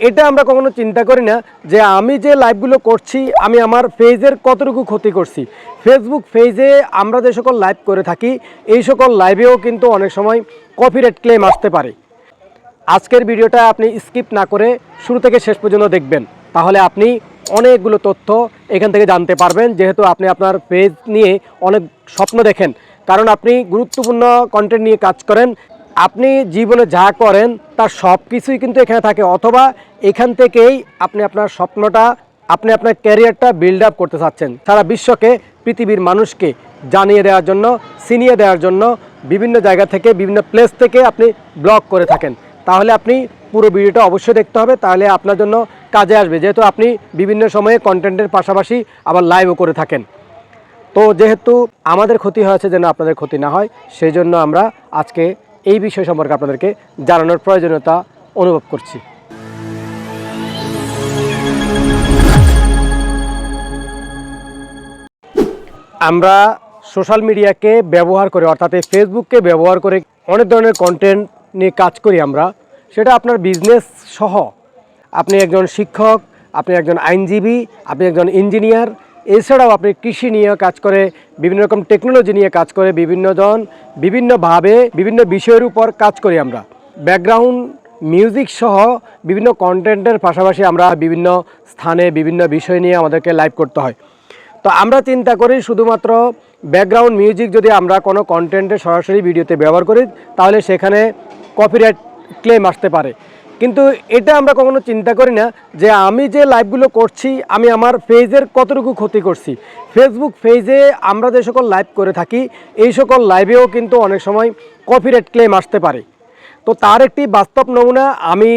এটা আমরা কখনো চিন্তা করি না যে আমি যে লাইভগুলো করছি, আমি আমার পেজের কতটুকু ক্ষতি করছি। ফেসবুক পেজে আমরা যে সকল লাইভ করে থাকি, এই সকল লাইভেও কিন্তু অনেক সময় কপিরাইট ক্লেম আসতে পারে। আজকের ভিডিওটা আপনি স্কিপ না করে শুরু থেকে শেষ পর্যন্ত দেখবেন। তাহলে আপনি অনেকগুলো তথ্য এখান থেকে জানতে পারবেন, যেহেতু আপনি আপনার পেজ নিয়ে অনেক স্বপ্ন দেখেন। কারণ আপনি গুরুত্বপূর্ণ কন্টেন্ট নিয়ে কাজ করেন আপনি জীবনে যা করেন, তার সব কিছুই কিন্তু এখানে থাকে। অথবা এখান থেকেই আপনি আপনার স্বপ্নটা, আপনি আপনার ক্যারিয়ারটা বিল্ড আপ করতে চাচ্ছেন। সারা বিশ্বকে, পৃথিবীর মানুষকে জানিয়ে দেওয়ার জন্য সিনিয়ে দেওয়ার জন্য বিভিন্ন জায়গা থেকে, বিভিন্ন প্লেস থেকে আপনি ব্লগ করে থাকেন। তাহলে আপনি পুরো ভিডিওটা অবশ্যই দেখতে হবে। তাহলে আপনার জন্য কাজে আসবে। যেহেতু আপনি বিভিন্ন সময়ে কন্টেন্টের পাশাপাশি আবার লাইভও করে থাকেন। তো যেহেতু আমাদের ক্ষতি হয়েছে যেন আপনাদের ক্ষতি না হয় সেই জন্য আমরা আজকে এই বিষয় সম্পর্কে আপনাদেরকে জানানোর প্রয়োজনীয়তা অনুভব করছি। আমরা সোশ্যাল মিডিয়াকে ব্যবহার করে, অর্থাৎ এই ফেসবুককে ব্যবহার করে অনেক ধরনের কন্টেন্ট নিয়ে কাজ করি আমরা। সেটা আপনার বিজনেস সহ। আপনি একজন শিক্ষক, আপনি একজন আইনজীবী, আপনি একজন ইঞ্জিনিয়ার এছাড়াও আপনি কৃষি নিয়ে কাজ করে, বিভিন্ন রকম টেকনোলজি নিয়ে কাজ করে বিভিন্নজন বিভিন্নভাবে বিভিন্ন বিষয়ের উপর কাজ করি আমরা। ব্যাকগ্রাউন্ড মিউজিক সহ বিভিন্ন কন্টেন্টের পাশাপাশি আমরা বিভিন্ন স্থানে বিভিন্ন বিষয় নিয়ে আমাদেরকে লাইভ করতে হয়। তো আমরা চিন্তা করি শুধুমাত্র ব্যাকগ্রাউন্ড মিউজিক যদি আমরা কোনো কন্টেন্টে সরাসরি ভিডিওতে ব্যবহার করি, তাহলে সেখানে কপিরাইট ক্লেম আসতে পারে। কিন্তু এটা আমরা কখনো চিন্তা করি না যে আমি যে লাইভগুলো করছি, আমি আমার পেজের কতটুকু ক্ষতি করছি। ফেসবুক পেজে আমরা যে সকল লাইভ করে থাকি, এই সকল লাইভেও কিন্তু অনেক সময় কপিরাইট ক্লেম আসতে পারে। তো তার একটি বাস্তব নমুনা আমি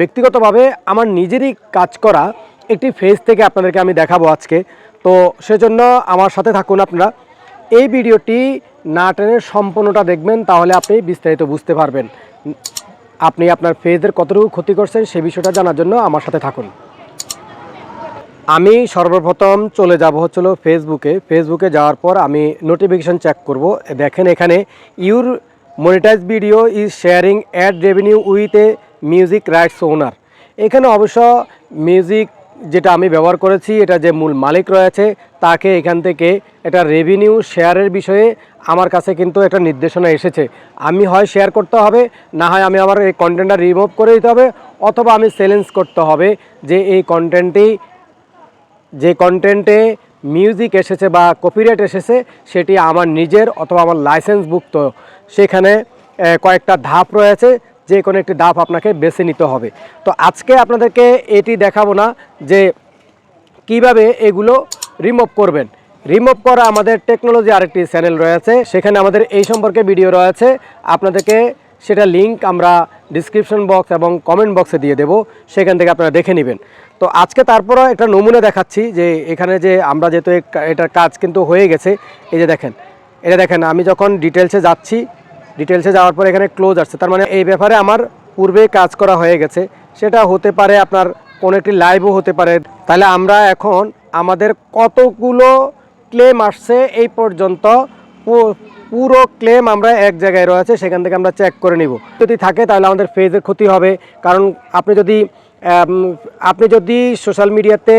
ব্যক্তিগতভাবে আমার নিজেরই কাজ করা একটি ফেজ থেকে আপনাদেরকে আমি দেখাবো আজকে। তো সেজন্য আমার সাথে থাকুন আপনারা। এই ভিডিওটি না টেনে সম্পূর্ণটা দেখবেন, তাহলে আপনি বিস্তারিত বুঝতে পারবেন। আপনি আপনার ফেজের কতটুকু ক্ষতি করছেন সে বিষয়টা জানার জন্য আমার সাথে থাকুন। আমি সর্বপ্রথম চলে যাব হচ্ছিল ফেসবুকে ফেসবুকে যাওয়ার পর আমি নোটিফিকেশান চেক করব। দেখেন এখানে your monetize video is sharing ad revenue with a music rights owner এখানে অবশ্য মিউজিক যেটা আমি ব্যবহার করেছি, এটা যে মূল মালিক রয়েছে, তাকে এখান থেকে এটা রেভিনিউ শেয়ারের বিষয়ে আমার কাছে কিন্তু একটা নির্দেশনা এসেছে। আমি হয় শেয়ার করতে হবে, না হয় আমি আমার এই কন্টেন্টটা রিমুভ করে দিতে হবে, অথবা আমি চ্যালেঞ্জ করতে হবে যে এই কন্টেন্টটি যে কন্টেন্টে মিউজিক এসেছে বা কপিরাইট এসেছে, সেটি আমার নিজের অথবা আমার লাইসেন্সভুক্ত সেখানে কয়েকটা ধাপ রয়েছে যে কোনো একটি ধাপ আপনাকে বেছে নিতে হবে। তো আজকে আপনাদেরকে এটি দেখাবো না যে কীভাবে এগুলো রিমুভ করবেন। রিমুভ করা আমাদের টেকনোলজি আরেকটি চ্যানেল রয়েছে, সেখানে আমাদের এই সম্পর্কে ভিডিও রয়েছে। আপনাদেরকে সেটা লিংক আমরা ডিসক্রিপশন বক্স এবং কমেন্ট বক্সে দিয়ে দেব, সেখান থেকে আপনারা দেখে নেবেন। তো আজকে তারপরও একটা নমুনা দেখাচ্ছি যে এখানে যে আমরা যেহেতু এটার কাজ কিন্তু হয়ে গেছে, এই যে দেখেন, এটা দেখেন, আমি যখন ডিটেলসে যাচ্ছি ডিটেলসে যাওয়ার পর এখানে ক্লোজ আসছে। তার মানে এই ব্যাপারে আমার পূর্বে কাজ করা হয়ে গেছে। সেটা হতে পারে আপনার কোনো একটি লাইভও হতে পারে। তাহলে আমরা এখন আমাদের কতগুলো ক্লেম আসছে এই পর্যন্ত পুরো ক্লেম আমরা এক জায়গায় রয়েছে, সেখান থেকে আমরা চেক করে নিব। যদি থাকে তাহলে আমাদের ফেজের ক্ষতি হবে। কারণ আপনি যদি আপনি যদি সোশ্যাল মিডিয়াতে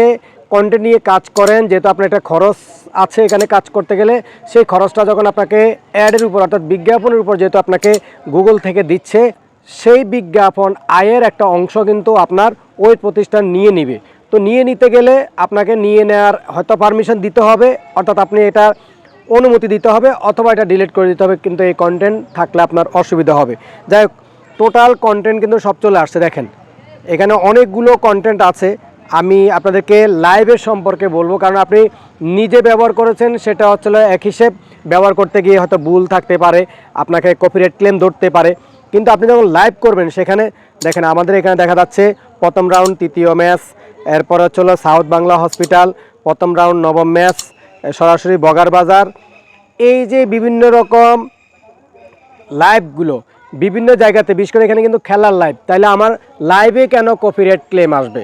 কন্টেন্ট নিয়ে কাজ করেন, যেহেতু আপনার একটা খরচ আছে এখানে কাজ করতে গেলে, সেই খরচটা যখন আপনাকে অ্যাডের উপর, অর্থাৎ বিজ্ঞাপনের উপর যেহেতু আপনাকে গুগল থেকে দিচ্ছে, সেই বিজ্ঞাপন আয়ের একটা অংশ কিন্তু আপনার ওই প্রতিষ্ঠান নিয়ে নিবে। তো নিয়ে নিতে গেলে আপনাকে নিয়ে নেওয়ার হয়তো পারমিশন দিতে হবে, অর্থাৎ আপনি এটা অনুমতি দিতে হবে, অথবা এটা ডিলিট করে দিতে হবে, কিন্তু এই কন্টেন্ট থাকলে আপনার অসুবিধা হবে। যাই হোক টোটাল কন্টেন্ট কিন্তু সব চলে আসছে, দেখেন। এখানে অনেকগুলো কন্টেন্ট আছে আমি আপনাদেরকে লাইভের সম্পর্কে বলব, কারণ আপনি নিজে ব্যবহার করেছেন, সেটা হচ্ছিল এক হিসেব। ব্যবহার করতে গিয়ে হয়তো ভুল থাকতে পারে, আপনাকে কপিরাইট ক্লেম ধরতে পারে। কিন্তু আপনি যখন লাইভ করবেন, সেখানে দেখেন আমাদের এখানে দেখা যাচ্ছে, প্রথম রাউন্ড তৃতীয় ম্যাচ এরপর হচ্ছিল সাউথ বাংলা হসপিটাল প্রথম রাউন্ড নবম ম্যাচ সরাসরি বগার বাজার। এই যে বিভিন্ন রকম লাইভগুলো বিভিন্ন জায়গাতে, বিশেষ করে এখানে কিন্তু খেলার লাইভ তাইলে আমার লাইভে কেন কপিরাইট ক্লেম আসবে?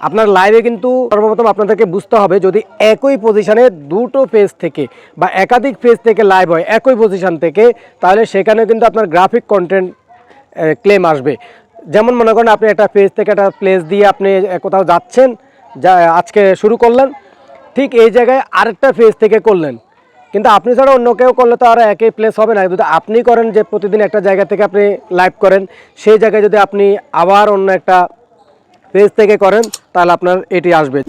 আপনার লাইভে কিন্তু সর্বপ্রথম আপনাদেরকে বুঝতে হবে যদি একই পজিশনে দুটো পেজ থেকে বা একাধিক পেজ থেকে লাইভ হয়, একই পজিশন থেকে, তাহলে সেখানে কিন্তু আপনার গ্রাফিক কন্টেন্ট ক্লেম আসবে। যেমন মনে করেন আপনি একটা পেজ থেকে একটা প্লেস দিয়ে আপনি কোথাও যাচ্ছেন, যা, আজকে শুরু করলেন, ঠিক এই জায়গায় আরেকটা পেজ থেকে করলেন। কিন্তু আপনি ছাড়া অন্য কেউ করলে তো আর একই প্লেস হবে না। যদি আপনি করেন যে প্রতিদিন একটা জায়গা থেকে আপনি লাইভ করেন, সেই জায়গায় যদি আপনি আবার অন্য একটা পেজ থেকে করেন, তাহলে আপনার এটি আসবে।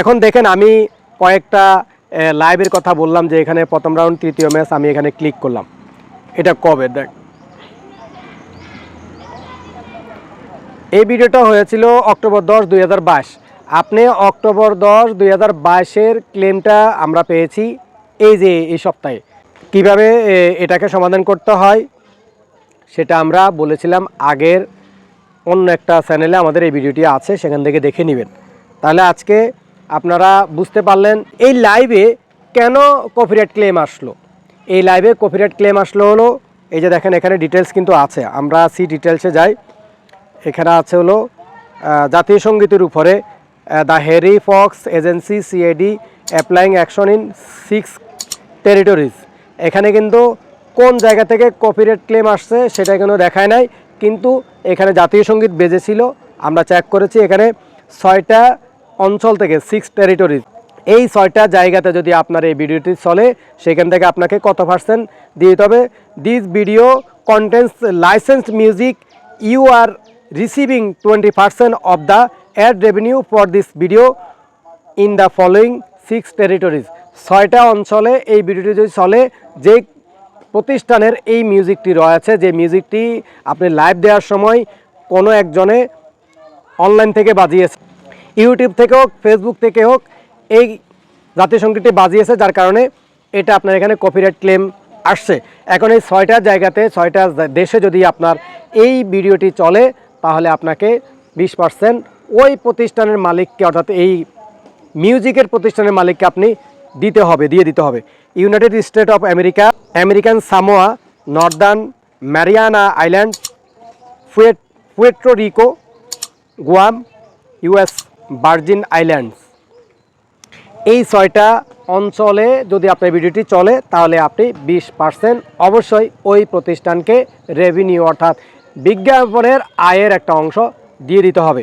এখন দেখেন আমি কয়েকটা লাইভের কথা বললাম যে এখানে প্রথম রাউন্ড তৃতীয় ম্যাচ আমি এখানে ক্লিক করলাম। এটা কবে? দেখ। এই ভিডিওটা হয়েছিল অক্টোবর দশ, দুই আপনি অক্টোবর দশ, দুই হাজার বাইশের ক্লেমটা আমরা পেয়েছি এই যে, এই সপ্তাহে। কীভাবে এটাকে সমাধান করতে হয়, সেটা আমরা বলেছিলাম আগের অন্য একটা চ্যানেলে আমাদের এই ভিডিওটি আছে, সেখান থেকে দেখে নেবেন। তাহলে আজকে আপনারা বুঝতে পারলেন এই লাইভে কেন কপিরাইট ক্লেম আসলো। এই লাইভে কপিরাইট ক্লেম আসলো হলো, এই যে দেখেন এখানে ডিটেলস কিন্তু আছে। আমরা সি ডিটেলসে যাই। এখানে আছে হলো জাতীয় সঙ্গীতের উপরে the Harry Fox agency CAD applying action in six territories এখানে কিন্তু কোন জায়গা থেকে কপিরাইট ক্লেম আসছে, সেটা কিন্তু দেখায় নাই। কিন্তু এখানে জাতীয় সংগীত বেজেছিল, আমরা চেক করেছি, এখানে ছয়টা অঞ্চল থেকে সিক্স টেরিটরিজ এই ছয়টা জায়গাতে যদি আপনার এই ভিডিওটি চলে, সেখান থেকে আপনাকে কত পার্সেন্ট দিয়ে দিতে হবে? This video contents licensed music you are receiving twenty percent of the ad revenue for this video in the following six territories ছয়টা অঞ্চলে এই ভিডিওটি যদি চলে, যে প্রতিষ্ঠানের এই মিউজিকটি রয়েছে, যে মিউজিকটি আপনি লাইভ দেওয়ার সময় কোনো একজনে অনলাইন থেকে বাজিয়েছে। ইউটিউব থেকে হোক ফেসবুক থেকে হোক, এই জাতীয় সঙ্গীতটি বাজিয়েছে, যার কারণে এটা আপনার এখানে কপিরাইট ক্লেম আসছে। এখন এই ছয়টা জায়গাতে, ছয়টা দেশে যদি আপনার এই ভিডিওটি চলে, তাহলে আপনাকে বিশ পার্সেন্ট ওই প্রতিষ্ঠানের মালিককে, অর্থাৎ এই মিউজিকের প্রতিষ্ঠানের মালিককে আপনি দিতে হবে, দিয়ে দিতে হবে। United State of America American Samoa, Northern Mariana Island, Puerto, ফুয়েট্রো Rico, Guam, US Virgin Islands. এই ছয়টা অঞ্চলে যদি আপনার ভিডিওটি চলে, তাহলে আপনি বিশ পার্সেন্ট অবশ্যই ওই প্রতিষ্ঠানকে রেভিনিউ অর্থাৎ বিজ্ঞাপনের আয়ের একটা অংশ দিয়ে দিতে হবে।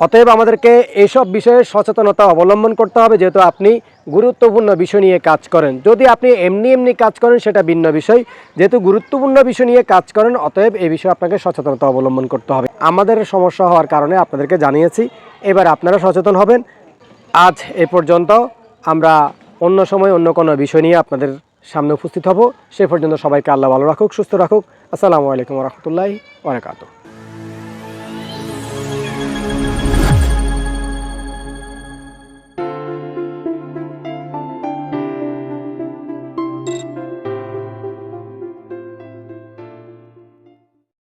অতএব আমাদেরকে এইসব বিষয়ে সচেতনতা অবলম্বন করতে হবে, যেহেতু আপনি গুরুত্বপূর্ণ বিষয় নিয়ে কাজ করেন। যদি আপনি এমনি এমনি কাজ করেন, সেটা ভিন্ন বিষয়। যেহেতু গুরুত্বপূর্ণ বিষয় নিয়ে কাজ করেন, অতএব এই বিষয়ে আপনাকে সচেতনতা অবলম্বন করতে হবে। আমাদের সমস্যা হওয়ার কারণে আপনাদেরকে জানিয়েছি, এবার আপনারা সচেতন হবেন। আজ এ পর্যন্ত আমরা অন্য সময় অন্য কোনো বিষয় নিয়ে আপনাদের সামনে উপস্থিত হব। সে পর্যন্ত সবাইকে আল্লাহ ভালো রাখুক, সুস্থ রাখুক। আসসালামু আলাইকুম রহমতুল্লাহি ওবরাকাতুহ